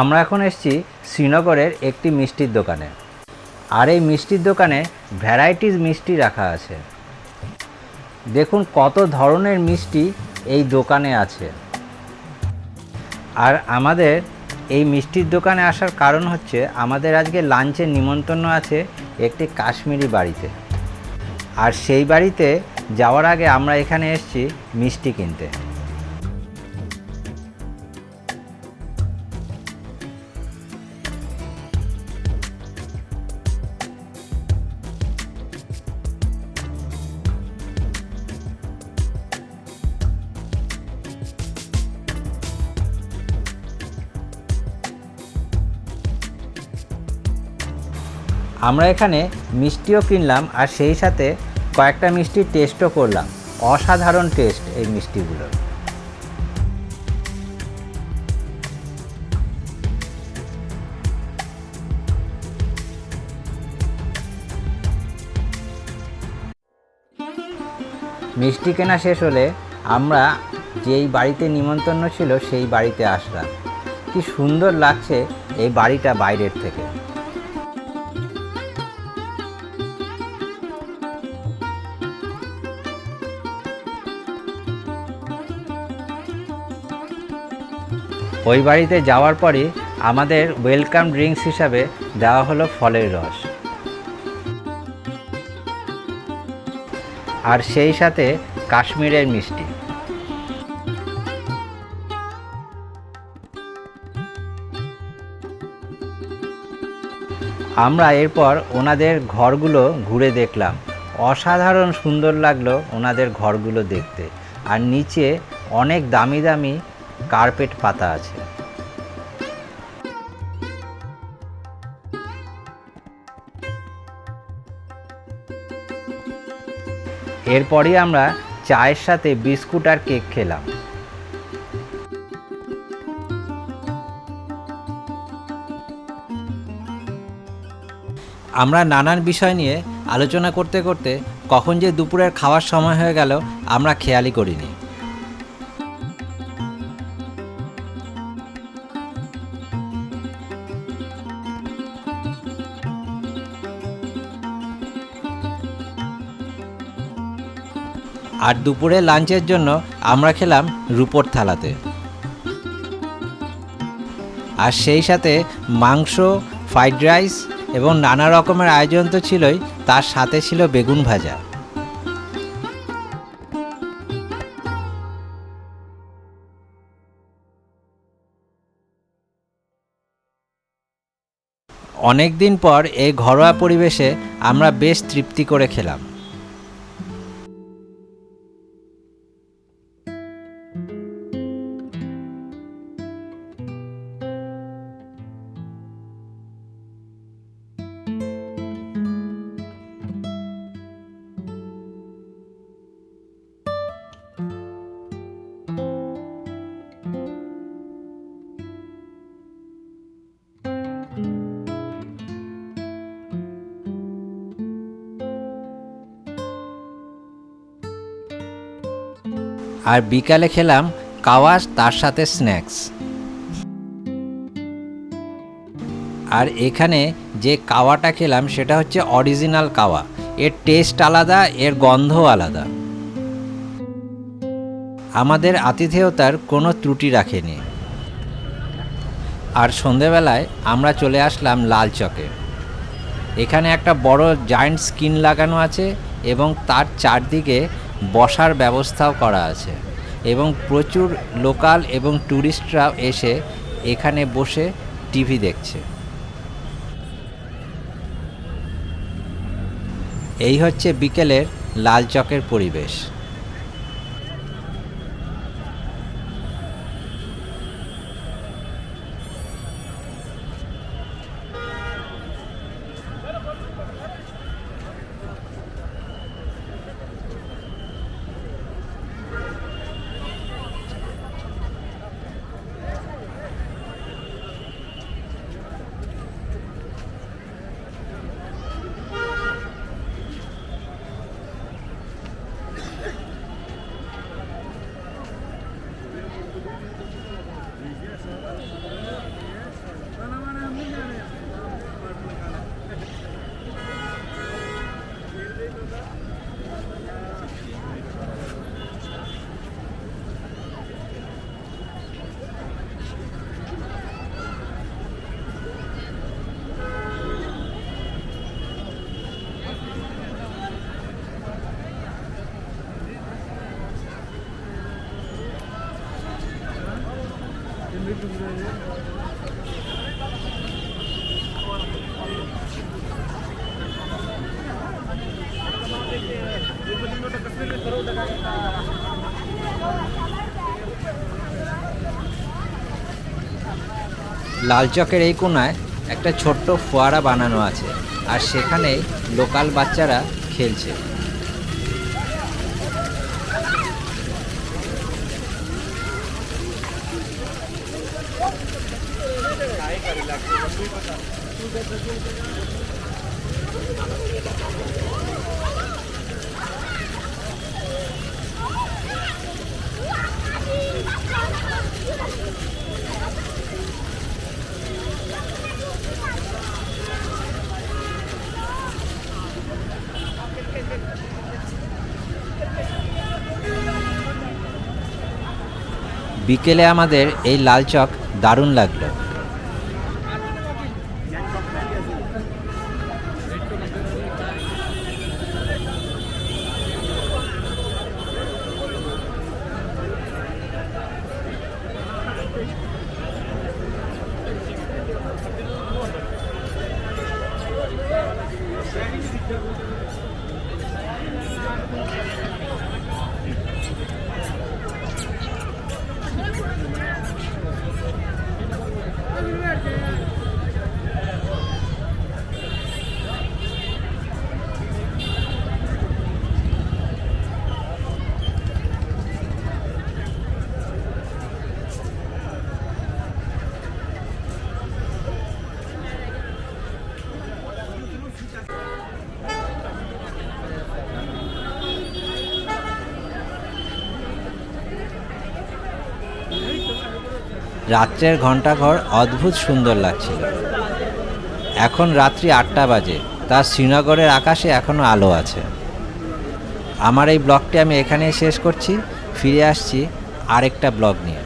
আমরা এখন এসেছি শ্রীনগরের একটি মিষ্টির দোকানে। আর এই মিষ্টির দোকানে ভ্যারাইটিস মিষ্টি রাখা আছে। দেখুন কত ধরনের মিষ্টি এই দোকানে আছে। আর আমাদের এই মিষ্টির দোকানে আসার কারণ হচ্ছে আমাদের আজকে লাঞ্চের নিমন্ত্রণ আছে একটি কাশ্মীরি বাড়িতে। আর সেই বাড়িতে যাওয়ার আগে আমরা এখানে এসেছি মিষ্টি কিনতে। আমরা এখানে মিষ্টিও কিনলাম আর সেই সাথে কয়েকটা মিষ্টির টেস্টও করলাম। অসাধারণ টেস্ট এই মিষ্টিগুলোর। মিষ্টি কেনা শেষ হলে আমরা যেই বাড়িতে নিমন্ত্রণ ছিল সেই বাড়িতে আসলাম। কি সুন্দর লাগছে এই বাড়িটা বাইরের থেকে। ওই বাড়িতে যাওয়ার পরই আমাদের ওয়েলকাম ড্রিঙ্কস হিসাবে দেওয়া হলো ফলের রস। আর সেই সাথে কাশ্মীরের মিষ্টি। আমরা এরপর ওনাদের ঘরগুলো ঘুরে দেখলাম। অসাধারণ সুন্দর লাগল ওনাদের ঘরগুলো দেখতে। আর নিচে অনেক দামি দামি কার্পেট পাতা আছে। এরপরই আমরা চায়ের সাথে বিস্কুট আর কেক খেলাম। আমরা নানান বিষয় নিয়ে আলোচনা করতে করতে কখন যে দুপুরের খাওয়ার সময় হয়ে গেল, আমরা খেয়ালই করিনি। আর দুপুরে লাঞ্চের জন্য আমরা খেলাম রুপোর থালাতে। আর সেই সাথে মাংস, ফ্রাইড রাইস এবং নানা রকমের আয়োজন তো ছিলই, তার সাথে ছিল বেগুন ভাজা। অনেক দিন পর এই ঘরোয়া পরিবেশে আমরা বেশ তৃপ্তি করে খেলাম। আর বিকালে খেলাম কাওয়াস তার সাথে স্ন্যাক্স। আর এখানে যে কাওয়াটা খেলাম সেটা হচ্ছে অরিজিনাল কাওয়া। এর টেস্ট আলাদা, এর গন্ধ আলাদা। আমাদের আতিথেয়তার কোনো ত্রুটি রাখেনি। আর সন্ধেবেলায় আমরা চলে আসলাম লাল চকে। এখানে একটা বড় জায়েন্ট স্ক্রিন লাগানো আছে এবং তার চারদিকে বসার ব্যবস্থাও করা আছে এবং প্রচুর লোকাল এবং ট্যুরিস্টরা এসে এখানে বসে টিভি দেখছে। এই হচ্ছে বিকেলের লালচকের পরিবেশ। লাল চকের এই কোনায় একটা ছোট্ট ফোয়ারা বানানো আছে আর সেখানে লোকাল বাচ্চারা খেলছে। काय বিকেলে আমাদের এই লাল চক দারুণ লাগল। রাত্রের ঘন্টাঘর অদ্ভুত সুন্দর লাগছিল। এখন রাত্রি আটটা বাজে, তার শ্রীনগরের আকাশে এখনও আলো আছে। আমার এই ব্লগটি আমি এখানেই শেষ করছি, ফিরে আসছি আরেকটা ব্লগ নিয়ে।